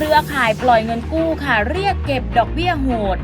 เครือข่ายปล่อยเงินกู้ค่ะ เรียกเก็บดอกเบี้ยโหด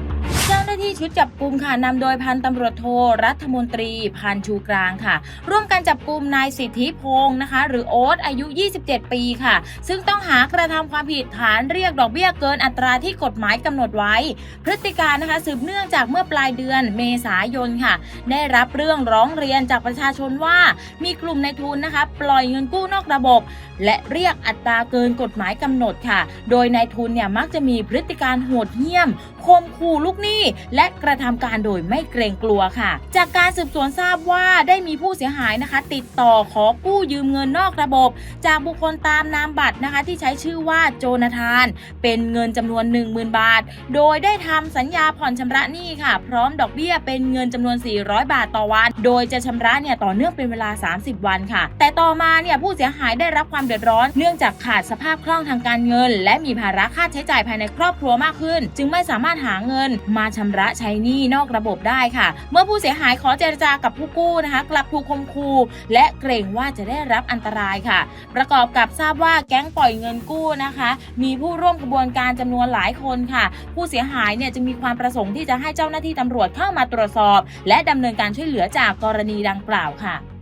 เจ้าหน้าที่ชุดจับกลุ่มค่ะนำโดยพันตำรวจโทรัฐมนตรีพันชูกลางค่ะ ร่วมกันจับกลุ่มนายสิทธิพงศ์นะคะ หรือโอ๊ตอายุ 27 ปีค่ะ ซึ่งต้องหากระทำความผิดฐานเรียกดอกเบี้ยเกินอัตราที่กฎหมายกำหนดไว้ พฤติการนะคะสืบเนื่องจากเมื่อปลายเดือนเมษายนค่ะ ได้รับเรื่องร้องเรียนจากประชาชนว่ามีกลุ่มนายทุนนะคะ ปล่อยเงินกู้นอกระบบ และเรียกอัตราเกินกฎหมายกำหนดค่ะ โดยนายทุนเนี่ยมักจะมีพฤติการโหดเหี้ยมคมขู่ลูกหนี้และกระทำการโดยไม่เกรงกลัวค่ะ จากการสืบสวนทราบว่าได้มีผู้เสียหายนะคะ ติดต่อขอกู้ยืมเงินนอกระบบ จากบุคคลตามนามบัตรนะคะ ที่ใช้ชื่อว่าโจนาธาน เป็นเงินจำนวน 10,000 บาท โดยได้ทำสัญญาผ่อนชำระหนี้ค่ะ พร้อมดอกเบี้ยเป็นเงินจำนวน 400 บาทต่อวัน โดยจะชำระเนี่ยต่อเนื่องเป็นเวลา 30 วันค่ะ แต่ต่อมาเนี่ยผู้เสียหายได้รับความเดือดร้อน เนื่องจากขาดสภาพคล่องทางการเงิน และมีภาระค่าใช้จ่ายภายในครอบครัวมากขึ้น จึงไม่สามารถหาเงินมาชำระใช้หนี้นอกระบบได้ค่ะ เมื่อผู้เสียหายขอเจรจากับผู้กู้นะคะ กลับถูกคมคูและเกรงว่าจะได้รับอันตรายค่ะ ประกอบกับทราบว่าแก๊งปล่อยเงินกู้นะคะ มีผู้ร่วมกระบวนการจำนวนหลายคนค่ะ ผู้เสียหายเนี่ยจึงมีความประสงค์ที่จะให้เจ้าหน้าที่ตำรวจเข้ามาตรวจสอบ และดำเนินการช่วยเหลือจากกรณีดังกล่าวค่ะ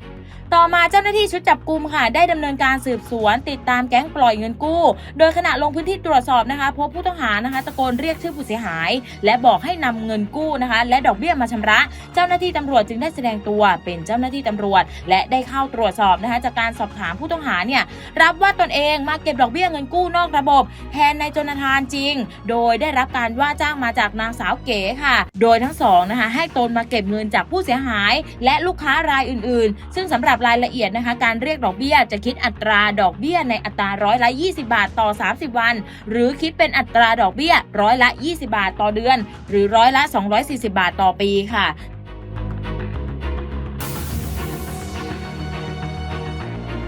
ต่อมาเจ้าหน้าที่ชุดจับกลุ่มค่ะได้ดำเนินการสืบสวน ติดตามแก๊งปล่อยเงินกู้ โดยขณะลงพื้นที่ตรวจสอบนะคะ พบผู้ต้องหานะคะตะโกนเรียกชื่อผู้เสียหาย และบอกให้นำเงินกู้นะคะ และดอกเบี้ยมาชำระ เจ้าหน้าที่ตำรวจจึงได้แสดงตัวเป็นเจ้าหน้าที่ตำรวจ และได้เข้าตรวจสอบนะคะ จากการสอบถามผู้ต้องหาเนี่ยรับว่าตนเองมาเก็บดอกเบี้ยเงินกู้นอกระบบ แทนนายจนาธานจริง โดยได้รับการว่าจ้างมาจากนางสาวเก๋ค่ะ โดยทั้งสองนะคะให้ตนมาเก็บเงินจากผู้เสียหาย และลูกค้ารายอื่น ๆ ซึ่งสำหรับรายละเอียดนะคะ การเรียกดอกเบี้ยจะคิดอัตราดอกเบี้ยในอัตราร้อยละ 20 บาทต่อ 30 วัน หรือคิดเป็นอัตราดอกเบี้ยร้อยละ 20 บาทต่อเดือน หรือร้อยละ 240 บาทต่อปีค่ะ